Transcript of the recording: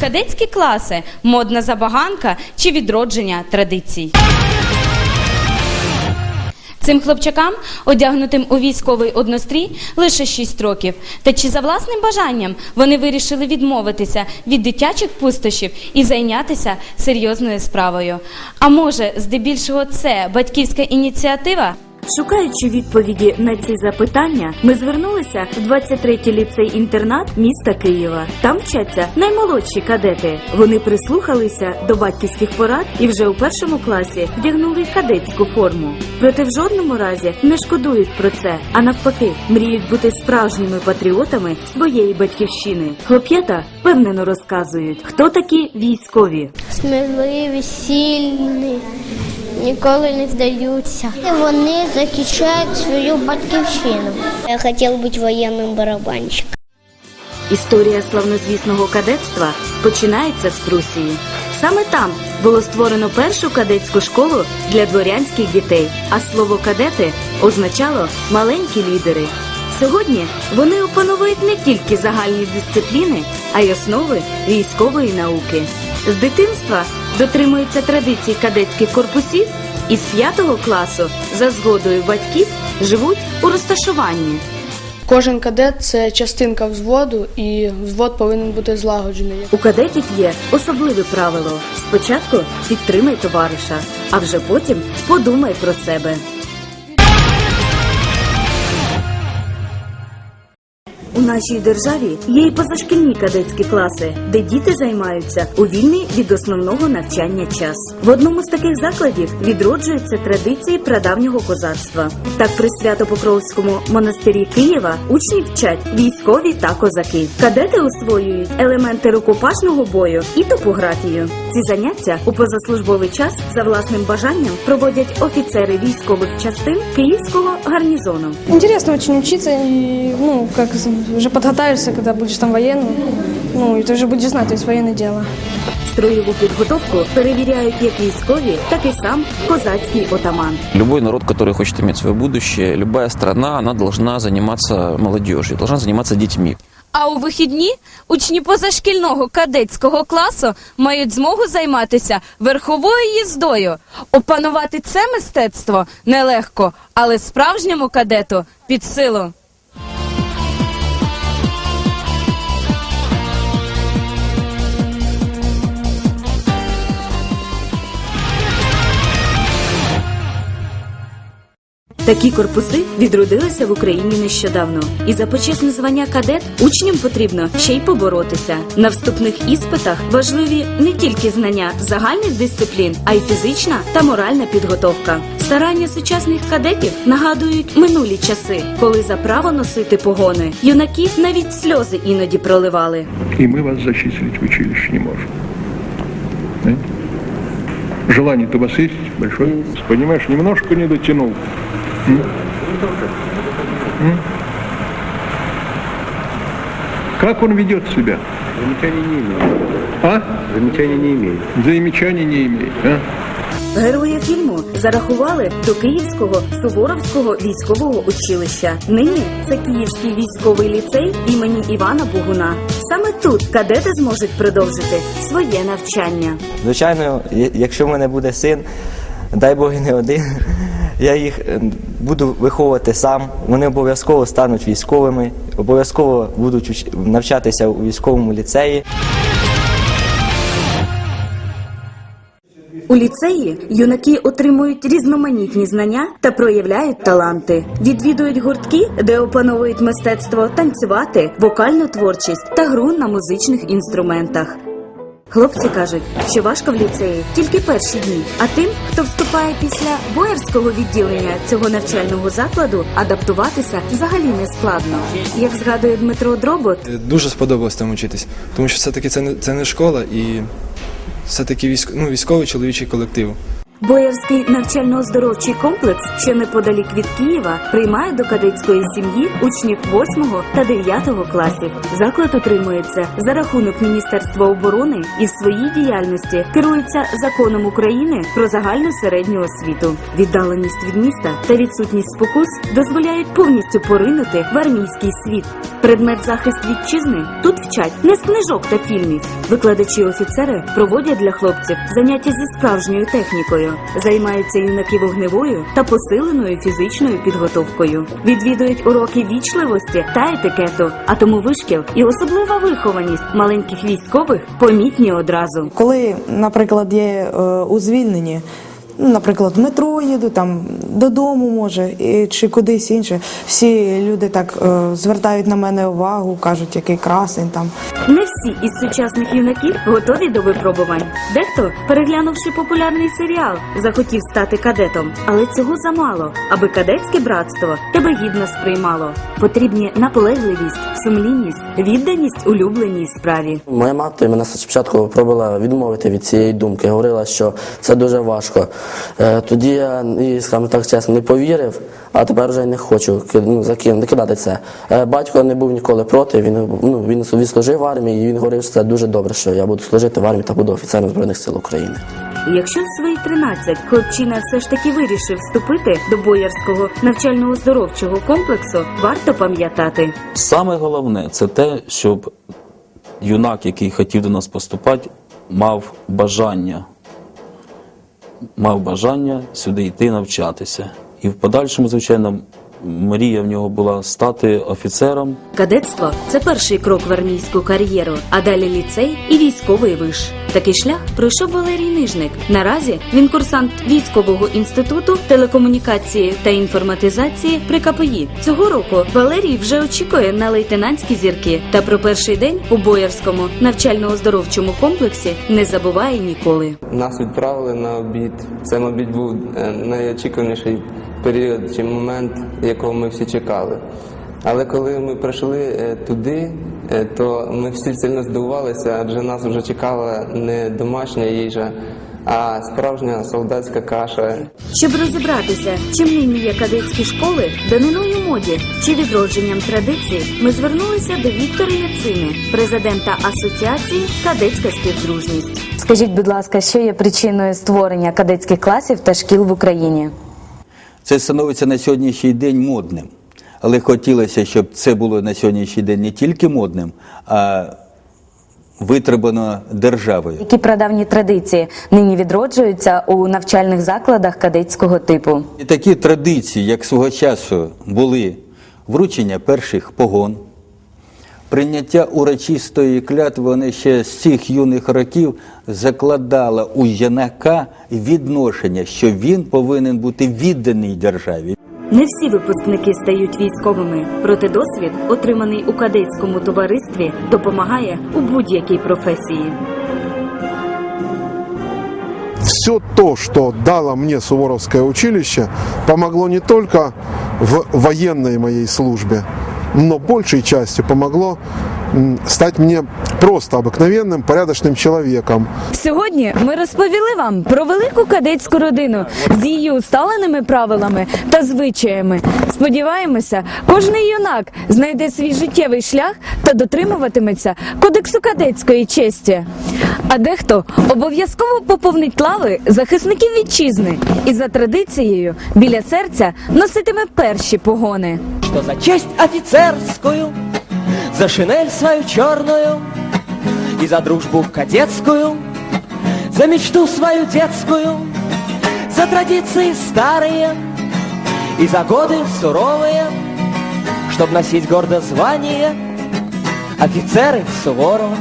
Кадетські класи модна забаганка чи відродження традицій. Цим хлопчакам, одягнутим у військовий однострій, лише 6 років. Та чи за власним бажанням вони вирішили відмовитися від дитячих пустощів і зайнятися серйозною справою? А може, здебільшого це батьківська ініціатива? Шукаючи відповіді на ці запитання, ми звернулися в 23-й ліцей-інтернат міста Києва. Там вчаться наймолодші кадети. Вони прислухалися до батьківських порад і вже у першому класі вдягнули кадетську форму. Проте в жодному разі не шкодують про це, а навпаки, мріють бути справжніми патріотами своєї батьківщини. Хлоп'ята впевнено розказують, хто такі військові. сміливі, сильні, ніколи не здаються. І вони захищають свою батьківщину. Я хотів бути воєнним барабанщиком. Історія славнозвісного кадетства починається з Прусії. Саме там було створено першу кадетську школу для дворянських дітей, а слово кадети означало маленькі лідери. Сьогодні вони опановують не тільки загальні дисципліни, а й основи військової науки. З дитинства дотримуються традицій кадетських корпусів і з п'ятого класу за згодою батьків живуть у розташуванні. Кожен кадет це частинка взводу, і взвод повинен бути злагоджений. У кадетів є особливе правило: спочатку підтримай товариша, а вже потім подумай про себе. У нашій державі є і позашкільні кадетські класи, де діти займаються у вільний від основного навчання час. В одному з таких закладів відроджуються традиції прадавнього козацтва. Так при Свято-Покровському монастирі Києва учні вчать військові та козаки. Кадети освоюють елементи рукопашного бою і топографію. Ці заняття у позаслужбовий час за власним бажанням проводять офіцери військових частин Київського гарнізону. Интересно очень учиться, и, ну, как уже подготовишься, когда будешь там военным, ну, и ты уже будешь знать, то есть военное дело. Строєву підготовку перевіряють як військові, так і сам козацький отаман. Любой народ, который хочет иметь свое будущее, любая страна, она должна заниматься молодежью, должна заниматься детьми. А у вихідні учні позашкільного кадетського класу мають змогу займатися верховою їздою. Опанувати це мистецтво нелегко, але справжньому кадету під силу. Такі корпуси відродилися в Україні нещодавно. І за почесне звання кадет учням потрібно ще й поборотися. На вступних іспитах важливі не тільки знання загальних дисциплін, а й фізична та моральна підготовка. Старання сучасних кадетів нагадують минулі часи, коли за право носити погони юнаки навіть сльози іноді проливали. И мы вас зачислить в училище не можем. Понимаете? Желание-то у вас есть большое? Понимаешь, немножко не дотянул. Как он ведет себя? Замечаний не имею. А? Замечаний не имею. Замечаний не имеет. А? Героя фільму зарахували до Київського Суворовського військового училища. Нині це Київський військовий ліцей імені Івана Богуна. Саме тут кадети зможуть продовжити своє навчання. Звичайно, якщо в мене буде син, дай Бог і не один, я їх е, буду виховувати сам. Вони обов'язково стануть військовими, обов'язково будуть навчатися у військовому ліцеї. У ліцеї юнаки отримують різноманітні знання та проявляють таланти. Відвідують гуртки, де опановують мистецтво танцювати, вокальну творчість та гру на музичних інструментах. Хлопці кажуть, що важко в ліцеї тільки перші дні. А тим, хто вступає після боярського відділення цього навчального закладу, адаптуватися взагалі не складно. Як згадує Дмитро Дробот, Дуже сподобалось там вчитись, тому що все-таки це не, це не школа і все-таки військ, ну, військовий чоловічий колектив. Боярський навчально-оздоровчий комплекс, що неподалік від Києва, приймає до кадетської сім'ї учнів 8 та 9 класів. Заклад утримується за рахунок Міністерства оборони і в своїй діяльності керується законом України про загальну середню освіту. Віддаленість від міста та відсутність спокус дозволяють повністю поринути в армійський світ. Предмет захист вітчизни тут вчать не з книжок та фільмів. Викладачі офіцери проводять для хлопців заняття зі справжньою технікою, займаються юнаки вогневою та посиленою фізичною підготовкою, відвідують уроки вічливості та етикету. А тому вишкіл і особлива вихованість маленьких військових помітні одразу. Коли, наприклад, є е, у звільненні, ну, наприклад, в метро їду, там додому може, і, чи кудись інше, всі люди так е, звертають на мене увагу, кажуть, який красень там. Не всі із сучасних юнаків готові до випробувань. Дехто, переглянувши популярний серіал, захотів стати кадетом, але цього замало, аби кадетське братство тебе гідно сприймало. Потрібні наполегливість, сумлінність, відданість улюбленій справі. Моя мати мене спочатку пробувала відмовити від цієї думки, говорила, що це дуже важко. Е, Тоді я їй, скажімо так чесно, не повірив, а тепер вже не хочу ну, закинути, кидати це. Е, Батько не був ніколи проти, він, ну, він відслужив в армії, і він говорив, що це дуже добре, що я буду служити в армії та буду офіцером Збройних сил України. Якщо в свої 13 хлопчина все ж таки вирішив вступити до боярського навчально-оздоровчого комплексу, варто пам'ятати. Саме головне це те, щоб юнак, який хотів до нас поступати, мав бажання, мав бажання сюди йти навчатися. І в подальшому, звичайно, мрія в нього була стати офіцером. Кадетство це перший крок в армійську кар'єру, а далі ліцей і військовий виш. Такий шлях пройшов Валерій Нижник. Наразі він курсант військового інституту телекомунікації та інформатизації при КПІ. Цього року Валерій вже очікує на лейтенантські зірки. Та про перший день у Боярському навчально-оздоровчому комплексі не забуває ніколи. Нас відправили на обід. Це, мабуть, був е, найочікуваніший період чи момент, якого ми всі чекали. Але коли ми прийшли е, туди, е, то ми всі сильно здивувалися, адже нас вже чекала не домашня їжа, а справжня солдатська каша. Щоб розібратися, чим нині є кадетські школи, даниною моді чи відродженням традицій, ми звернулися до Віктора Яцини, президента Асоціації Кадетська співдружність. Скажіть, будь ласка, що є причиною створення кадетських класів та шкіл в Україні? Це становиться на сьогоднішній день модним. Але хотілося, щоб це було на сьогоднішній день не тільки модним, а витребано державою. Які прадавні традиції нині відроджуються у навчальних закладах кадетського типу? І такі традиції, як свого часу були вручення перших погон, прийняття урочистої клятви, вони ще з цих юних років закладала у юнака відношення, що він повинен бути відданий державі. Не всі випускники стають військовими, проте досвід, отриманий у кадетському товаристві, допомагає у будь-якій професії. все то, что дало мне Суворовское училище, помогло не только в военной моей службе, но большей частью помогло стать мне просто обыкновенным, порядочным человеком. Сьогодні ми розповіли вам про велику кадетську родину з її усталеними правилами та звичаями. Сподіваємося, кожний юнак знайде свій життєвий шлях та дотримуватиметься кодексу кадетської честі. А дехто обов'язково поповнить лави захисників вітчизни і за традицією біля серця носитиме перші погони. Что за честь офицерскую, За шинель свою черную и за дружбу кадетскую, за мечту свою детскую, за традиции старые и за годы суровые, чтоб носить гордо звание офицеры Суворова.